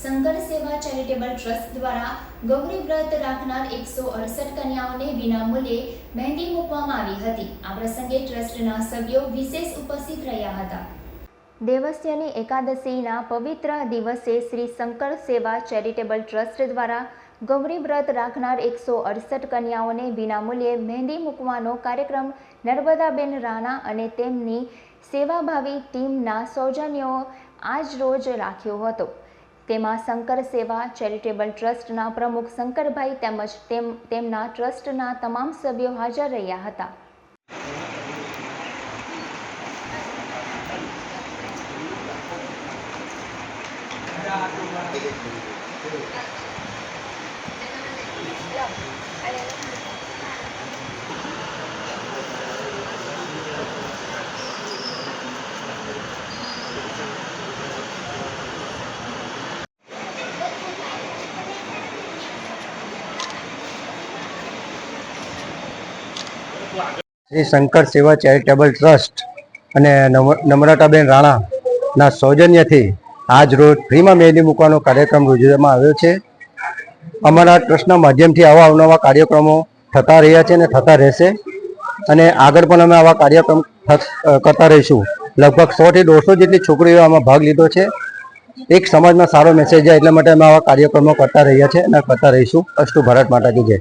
શંકર સેવા charitable trust દ્વારા ગૌરી વ્રત રાખનાર એકસો અડસઠ કન્યાઓને વિનામૂલ્યે મહેંદી મૂકવામાં આવી હતી. આ પ્રસંગે ટ્રસ્ટના સભ્યો વિશેષ ઉપસ્થિત રહ્યા હતા. દેવસ્યની એકાદશીના પવિત્ર દિવસે શ્રી શંકર સેવા ચેરિટેબલ ટ્રસ્ટ દ્વારા ગૌરી વ્રત રાખનાર એકસો અડસઠ કન્યાઓને વિનામૂલ્યે મહેંદી મૂકવાનો કાર્યક્રમ નર્મદાબેન રાણા અને તેમની સેવાભાવી ટીમના સૌજન્યો આજ રોજ રાખ્યો હતો. તેમાં શંકર સેવા, ચેરિટેબલ ટ્રસ્ટના પ્રમુખ શંકરભાઈ તેમજ તેમ, તેમના ટ્રસ્ટના તમામ સભ્યો હાજર રહ્યા હતા. શ્રી શંકર સેવા ચેરિટેબલ ટ્રસ્ટ અને નમ- નમ્રતાબેન રાણાના સૌજન્યથી આજ રોજ ફ્રીમાં મહેંદી મૂકવાનો કાર્યક્રમ યોજવામાં આવ્યો છે. અમારા ટ્રસ્ટના માધ્યમથી આવા અવનવા કાર્યક્રમો થતા રહ્યા છે અને થતા રહેશે. અને આગળ પણ અમે આવા કાર્યક્રમ કરતા રહીશું. લગભગ સોથી દોઢસો જેટલી છોકરીઓ આમાં ભાગ લીધો છે. એક સમાજમાં સારો મેસેજ જાય એટલા માટે અમે આવા કાર્યક્રમો કરતા રહ્યા છે અને કરતા રહીશું. અસ્તુ ભારત માતાજી જય.